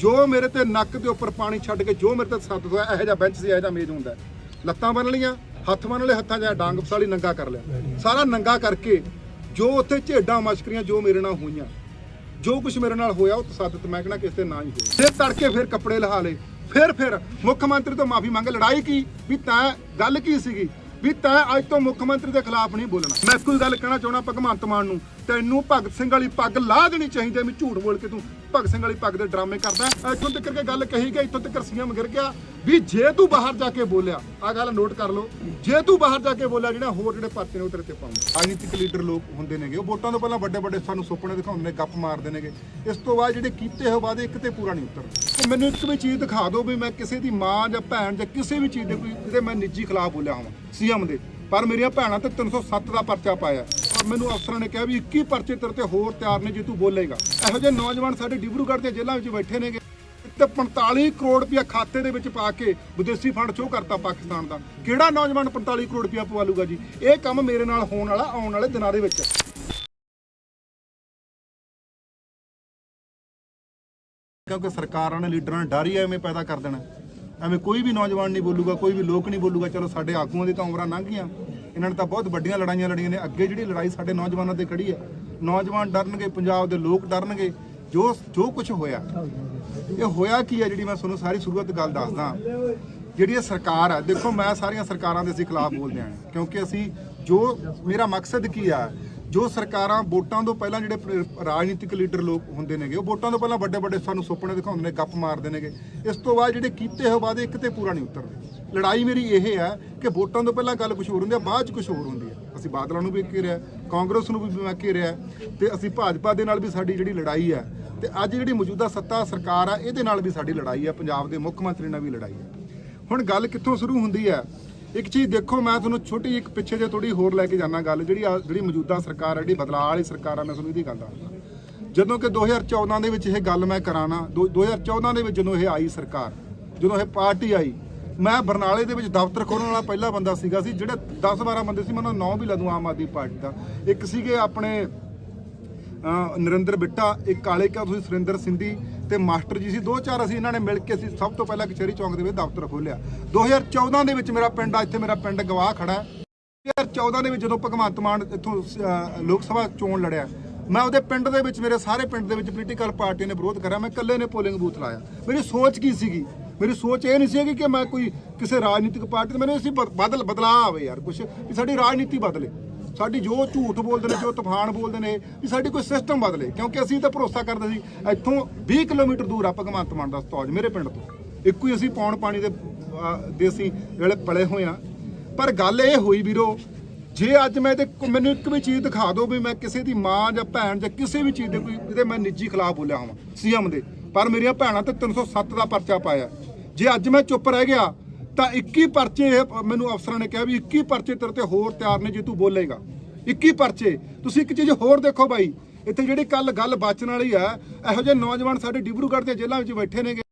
ਜੋ ਮੇਰੇ ਤੇ ਨੱਕ ਦੇ ਉੱਪਰ ਪਾਣੀ ਛੱਡ ਕੇ ਜੋ ਮੇਰੇ ਤੇ ਸੱਤ ਹੋਇਆ ਇਹੋ ਜਿਹਾ ਬੈਂਚ ਸੀ ਇਹੋ ਜਿਹਾ ਮੇਜ਼ ਹੁੰਦਾ। ਲੱਤਾਂ ਬੰਨ ਲੀਆਂ ਹੱਥ ਬੰਨ ਲਏ ਹੱਥਾਂ 'ਚ ਡਾਂਗ ਫਸਾਲੀ ਨੰਗਾ ਕਰ ਲਿਆ। ਸਾਰਾ ਨੰਗਾ ਕਰਕੇ ਜੋ ਉੱਥੇ ਝੇਡਾਂ ਮਸ਼ਕਰੀਆਂ ਜੋ ਮੇਰੇ ਨਾਲ ਹੋਈਆਂ ਜੋ ਕੁਝ ਮੇਰੇ ਨਾਲ ਹੋਇਆ ਉਹ ਤਸੱਦਤ ਮੈਂ ਕਹਿਣਾ ਕਿਸੇ ਤੇ ਨਾ ਹੀ ਹੋਇਆ ਫਿਰ ਤੜਕੇ ਫਿਰ ਕੱਪੜੇ ਲਹਾ ਲਏ। ਫਿਰ ਫਿਰ ਮੁੱਖ ਮੰਤਰੀ ਤੋਂ ਮਾਫੀ ਮੰਗ ਲੜਾਈ ਕੀ? ਵੀ ਤੈਂ ਗੱਲ ਕੀ ਸੀਗੀ? ਵੀ ਤੈਂ ਅੱਜ ਤੋਂ ਮੁੱਖ ਮੰਤਰੀ ਦੇ ਖਿਲਾਫ ਨਹੀਂ ਬੋਲਣਾ। ਮੈਂ ਕੋਈ ਗੱਲ ਕਹਿਣਾ ਚਾਹਣਾ ਭਗਵੰਤ ਮਾਨ ਨੂੰ ਤੈਨੂੰ ਭਗਤ ਸਿੰਘ ਵਾਲੀ ਪੱਗ ਲਾਹ ਦੇਣੀ ਚਾਹੀਦੀ ਹੈ ਵੀ ਝੂਠ ਬੋਲ ਕੇ ਤੂੰ ਭਗਤ ਸਿੰਘ ਵਾਲੀ ਪੱਗ ਦੇ ਡਰਾਮੇ ਕਰਦਾ ਇੱਥੋਂ ਤੱਕ ਕੇ ਗੱਲ ਕਹੀ ਗਈ, ਇੱਥੋਂ ਤੱਕ ਸੀਐਮ ਗਿਰ ਗਿਆ ਵੀ ਜੇ ਤੂੰ ਬਾਹਰ ਜਾ ਕੇ ਬੋਲਿਆ ਆ ਗੱਲ ਨੋਟ ਕਰ ਲਓ, ਜੇ ਤੂੰ ਬਾਹਰ ਜਾ ਕੇ ਬੋਲਿਆ, ਜਿਹੜਾ ਹੋਰ ਜਿਹੜੇ ਪਰਚੇ ਨੇ ਉਹ ਤੇਰੇ ਤੇ ਪਾਉਂਗੇ ਰਾਜਨੀਤਿਕ ਲੀਡਰ ਲੋਕ ਹੁੰਦੇ ਨੇਗੇ, ਉਹ ਵੋਟਾਂ ਤੋਂ ਪਹਿਲਾਂ ਵੱਡੇ ਵੱਡੇ ਸਾਨੂੰ ਸੁਪਨੇ ਦਿਖਾਉਂਦੇ ਨੇ, ਗੱਪ ਮਾਰਦੇ ਨੇਗੇ। ਇਸ ਤੋਂ ਬਾਅਦ ਜਿਹੜੇ ਕੀਤੇ ਹੋਏ ਵਾਅਦੇ ਇੱਕ ਤੇ ਪੂਰਾ ਨਹੀਂ ਉਤਰਦੇ। ਮੈਨੂੰ ਇੱਕ ਵੀ ਚੀਜ਼ ਦਿਖਾ ਦਿਓ ਵੀ ਮੈਂ ਕਿਸੇ ਦੀ ਮਾਂ ਜਾਂ ਭੈਣ ਜਾਂ ਕਿਸੇ ਵੀ ਚੀਜ਼ ਦੇ ਕੋਈ ਜਿਹਦੇ ਮੈਂ ਨਿੱਜੀ ਖਿਲਾਫ ਬੋਲਿਆ ਹਾਂ ਸੀਐਮ ਦੇ। ਪਰ ਮੇਰੀਆਂ ਭੈਣਾਂ ਤੇ 307 ਦਾ ਪਰਚਾ ਪਾਇਆ। ਮੈਨੂੰ ਅਫਸਰਾਂ ਨੇ ਕਿਹਾ ਵੀ 21 ਪਰਚੇ ਤੇਰੇ ਤੇ ਹੋਰ ਤਿਆਰ ਨੇ ਜੇ ਤੂੰ ਬੋਲੇਗਾ। ਇਹੋ ਜਿਹੇ ਨੌਜਵਾਨ ਸਾਡੇ ਡਿਬਰੂਗੜ੍ਹ ਦੇ ਜੇਲ੍ਹਾਂ ਵਿੱਚ ਬੈਠੇ ਨੇਗੇ। ਤੇ 45 ਕਰੋੜ ਰੁਪਇਆ ਖਾਤੇ ਦੇ ਵਿੱਚ ਪਾ ਕੇ ਵਿਦੇਸ਼ੀ ਫੰਡ ਚੋ ਕਰਤਾ ਪਾਕਿਸਤਾਨ ਦਾ। ਕਿਹੜਾ ਨੌਜਵਾਨ 45 ਕਰੋੜ ਰੁਪਇਆ ਪਵਾ ਲੂਗਾ ਜੀ? ਇਹ ਕੰਮ ਮੇਰੇ ਨਾਲ ਹੋਣ ਵਾਲਾ, ਆਉਣ ਵਾਲੇ ਦਿਨਾਂ ਦੇ ਵਿੱਚ। ਕਿਉਂਕਿ ਸਰਕਾਰਾਂ ਨੇ ਲੀਡਰਾਂ ਨੇ ਡਰ ਹੀ ਐਵੇਂ ਪੈਦਾ ਕਰ ਦੇਣਾ। ਐਵੇਂ ਕੋਈ ਵੀ ਨੌਜਵਾਨ ਨਹੀਂ ਬੋਲੂਗਾ, ਕੋਈ ਵੀ ਲੋਕ ਨਹੀਂ ਬੋਲੂਗਾ, ਚਲੋ ਸਾਡੇ ਆਗੂਆਂ ਦੀ ਤਾਂ ਉਮਰਾਂ ਲੰਘ ਗਈਆਂ। ਇਹਨਾਂ ਨੇ ਤਾਂ ਬਹੁਤ ਵੱਡੀਆਂ ਲੜਾਈਆਂ ਲੜੀਆਂ ਨੇ। ਅੱਗੇ ਜਿਹੜੀ ਲੜਾਈ ਸਾਡੇ ਨੌਜਵਾਨਾਂ ਤੇ ਖੜੀ ਹੈ, ਨੌਜਵਾਨ ਡਰਨਗੇ, ਪੰਜਾਬ ਦੇ ਲੋਕ ਡਰਨਗੇ, ਜੋ ਜੋ ਕੁਝ ਹੋਇਆ। ਇਹ ਹੋਇਆ ਕੀ ਹੈ ਜਿਹੜੀ ਮੈਂ ਤੁਹਾਨੂੰ ਸਾਰੀ ਸ਼ੁਰੂਆਤ ਗੱਲ ਦੱਸਦਾ? ਜਿਹੜੀ ਇਹ ਸਰਕਾਰ ਹੈ, ਦੇਖੋ ਮੈਂ ਸਾਰੀਆਂ ਸਰਕਾਰਾਂ ਦੇ ਅਸੀਂ ਖਿਲਾਫ ਬੋਲਦੇ ਆਂ ਕਿਉਂਕਿ ਅਸੀਂ ਜੋ, ਮੇਰਾ ਮਕਸਦ ਕੀ ਆ? ਜੋ ਸਰਕਾਰਾਂ ਵੋਟਾਂ ਤੋਂ ਪਹਿਲਾਂ ਜਿਹੜੇ ਰਾਜਨੀਤਿਕ ਲੀਡਰ ਲੋਕ ਹੁੰਦੇ ਨੇਗੇ, ਉਹ ਵੋਟਾਂ ਤੋਂ ਪਹਿਲਾਂ ਵੱਡੇ ਵੱਡੇ ਸਾਨੂੰ ਸੁਪਨੇ ਦਿਖਾਉਂਦੇ ਨੇ, ਗੱਪ ਮਾਰਦੇ ਨੇਗੇ। ਇਸ ਤੋਂ ਬਾਅਦ ਜਿਹੜੇ ਕੀਤੇ ਹੋਏ ਵਾਅਦੇ ਇੱਕ ਤੇ ਪੂਰਾ ਨਹੀਂ ਉਤਰਦੇ। ਲੜਾਈ ਮੇਰੀ ਇਹ ਹੈ ਕਿ ਵੋਟਾਂ ਤੋਂ ਪਹਿਲਾਂ ਗੱਲ ਕੁਝ ਹੋਰ ਹੁੰਦੀ ਹੈ ਬਾਅਦ ਚ ਕੁਝ ਹੋਰ ਹੁੰਦੀ ਹੈ ਅਸੀਂ ਬਾਦਲਾਂ ਨੂੰ ਵੀ ਘੇਰਿਆ ਕਾਂਗਰਸ ਨੂੰ ਵੀ ਮੈਂ ਘੇਰਿਆ ਤੇ ਅਸੀਂ ਭਾਜਪਾ ਦੇ ਨਾਲ ਵੀ ਸਾਡੀ ਜਿਹੜੀ ਲੜਾਈ ਹੈ ਤੇ ਅੱਜ ਜਿਹੜੀ ਮੌਜੂਦਾ ਸੱਤਾ ਸਰਕਾਰ ਆ, ਇਹਦੇ ਨਾਲ ਵੀ ਸਾਡੀ ਲੜਾਈ ਹੈ ਪੰਜਾਬ ਦੇ ਮੁੱਖ ਮੰਤਰੀ ਨਾਲ ਵੀ ਲੜਾਈ ਹੈ ਹੁਣ ਗੱਲ ਕਿੱਥੋਂ ਸ਼ੁਰੂ ਹੁੰਦੀ ਹੈ ਇੱਕ ਚੀਜ਼ ਦੇਖੋ, ਮੈਂ ਤੁਹਾਨੂੰ ਛੋਟੀ ਇੱਕ ਪਿੱਛੇ ਜੇ ਥੋੜੀ ਹੋਰ ਲੈ ਕੇ ਜਾਣਾ ਗੱਲ, ਜਿਹੜੀ ਆ- ਜਿਹੜੀ ਮੌਜੂਦਾ ਸਰਕਾਰ ਹੈ ਜਿਹੜੀ ਬਦਲਾਅ ਵਾਲੀ ਸਰਕਾਰ ਆ, ਮੈਂ ਤੁਹਾਨੂੰ ਇਹਦੀ ਗੱਲ ਦੱਸਦਾ। ਜਦੋਂ ਕਿ 2014 ਦੇ ਵਿੱਚ ਇਹ ਗੱਲ ਮੈਂ ਕਰਾਣਾ 2014 ਦੇ ਵਿੱਚ ਜਦੋਂ ਇਹ ਆਈ ਸਰਕਾਰ, ਜਦੋਂ ਇਹ ਪਾਰਟੀ ਆਈ ਮੈਂ ਬਰਨਾਲੇ ਦੇ ਵਿੱਚ ਦਫ਼ਤਰ ਖੋਲ੍ਹਣ ਵਾਲਾ ਪਹਿਲਾ ਬੰਦਾ ਸੀਗਾ ਸੀ, ਜਿਹੜੇ 10 12 ਬੰਦੇ ਸੀ ਮੈਂ ਉਹਨਾਂ ਨਾਂ ਵੀ ਲਾ ਦੂੰ ਆਮ ਆਦਮੀ ਪਾਰਟੀ ਦਾ। ਇੱਕ ਸੀਗੇ ਆਪਣੇ ਨਰਿੰਦਰ ਬਿੱਟਾ, ਇੱਕ ਕਾਲੇ ਕਾ, ਤੁਸੀਂ ਸੁਰਿੰਦਰ ਸਿੰਧੀ ਤੇ ਮਾਸਟਰ ਜੀ ਸੀ। ਦੋ ਚਾਰ ਅਸੀਂ ਇਹਨਾਂ ਨੇ ਮਿਲ ਕੇ ਅਸੀਂ ਸਭ ਤੋਂ ਪਹਿਲਾਂ ਕਚਹਿਰੀ ਚੌਂਕ ਦੇ ਵਿੱਚ ਦਫ਼ਤਰ ਖੋਲ੍ਹਿਆ। 2014 ਦੇ ਵਿੱਚ ਮੇਰਾ ਪਿੰਡ ਆ ਇੱਥੇ ਮੇਰਾ ਪਿੰਡ ਗਵਾਹ ਖੜਾ ਹੈ। 2014 ਦੇ ਵਿੱਚ ਜਦੋਂ ਭਗਵੰਤ ਮਾਨ ਇੱਥੋਂ ਲੋਕ ਸਭਾ ਚੋਣ ਲੜਿਆ, ਮੈਂ ਉਹਦੇ ਪਿੰਡ ਦੇ ਵਿੱਚ, ਮੇਰੇ ਸਾਰੇ ਪਿੰਡ ਦੇ ਵਿੱਚ ਪੋਲੀਟੀਕਲ ਪਾਰਟੀਆਂ ਨੇ ਵਿਰੋਧ ਕਰਿਆ। ਮੈਂ ਇਕੱਲੇ ਨੇ ਪੋਲਿੰਗ ਬੂਥ ਲਾਇਆ। ਮੇਰੀ ਸੋਚ ਕੀ ਸੀਗੀ? ਮੇਰੀ ਸੋਚ ਇਹ ਨਹੀਂ ਸੀਗੀ ਕਿ ਮੈਂ ਕੋਈ ਕਿਸੇ ਰਾਜਨੀਤਿਕ ਪਾਰਟੀ ਤੇ, ਮੈਨੂੰ ਸੀ ਬਦਲ, ਬਦਲਾਅ ਆਵੇ ਯਾਰ ਕੁਝ ਵੀ ਸਾਡੀ ਰਾਜਨੀਤੀ ਬਦਲੇ। ਸਾਡੀ ਜੋ ਝੂਠ ਬੋਲਦੇ ਨੇ, ਜੋ ਤੂਫਾਨ ਬੋਲਦੇ ਨੇ, ਵੀ ਸਾਡੀ ਕੋਈ ਸਿਸਟਮ ਬਦਲੇ, ਕਿਉਂਕਿ ਅਸੀਂ ਤਾਂ ਭਰੋਸਾ ਕਰਦੇ ਸੀ, ਇੱਥੋਂ 20 ਕਿਲੋਮੀਟਰ ਦੂਰ ਆ ਭਗਵੰਤ ਮਾਨ ਦਾ ਸਤੌਜ, ਮੇਰੇ ਪਿੰਡ ਤੋਂ। ਇੱਕੋ ਹੀ ਅਸੀਂ ਪੌਣ ਪਾਣੀ ਦੇ ਦੇ ਅਸੀਂ ਵੇਲੇ ਪਲੇ ਹੋਏ ਆ। ਪਰ ਗੱਲ ਇਹ ਹੋਈ ਵੀਰੋ, ਜੇ ਅੱਜ ਮੈਂ ਤੇ ਮੈਨੂੰ ਇੱਕ ਵੀ ਚੀਜ਼ ਦਿਖਾ ਦਿਓ ਵੀ ਮੈਂ ਕਿਸੇ ਦੀ ਮਾਂ ਜਾਂ ਭੈਣ ਜਾਂ ਕਿਸੇ ਵੀ ਚੀਜ਼ ਦੇ ਕੋਈ ਇਹਦੇ ਮੈਂ ਨਿੱਜੀ ਖਿਲਾਫ ਬੋਲਿਆ ਹਾਂ ਸੀਐਮ ਦੇ। ਪਰ ਮੇਰੀਆਂ ਭੈਣਾਂ ਤੇ 307 ਦਾ ਪਰਚਾ ਪਾਇਆ। ਜੇ ਅੱਜ ਮੈਂ ਚੁੱਪ ਰਹਿ ਗਿਆ, ਤਾਂ 21 ਪਰਚੇ ਇਹ ਮੈਨੂੰ ਅਫਸਰਾਂ ਨੇ ਕਿਹਾ ਵੀ 21 ਪਰਚੇ ਤੇਰੇ ਤੇ ਹੋਰ ਤਿਆਰ ਨੇ ਜੇ ਤੂੰ ਬੋਲੇਗਾ। 21 ਪਰਚੇ। ਤੁਸੀਂ ਇੱਕ ਚੀਜ਼ ਹੋਰ ਦੇਖੋ ਬਾਈ, ਇੱਥੇ ਜਿਹੜੀ ਕੱਲ ਗੱਲ ਬਾਚਣ ਵਾਲੀ ਆ ਇਹੋ ਜਿਹੇ ਨੌਜਵਾਨ ਸਾਡੇ ਡਿਬਰੂਗੜ੍ਹ ਦੇ ਜੇਲ੍ਹਾਂ ਵਿੱਚ ਬੈਠੇ ਨੇਗੇ।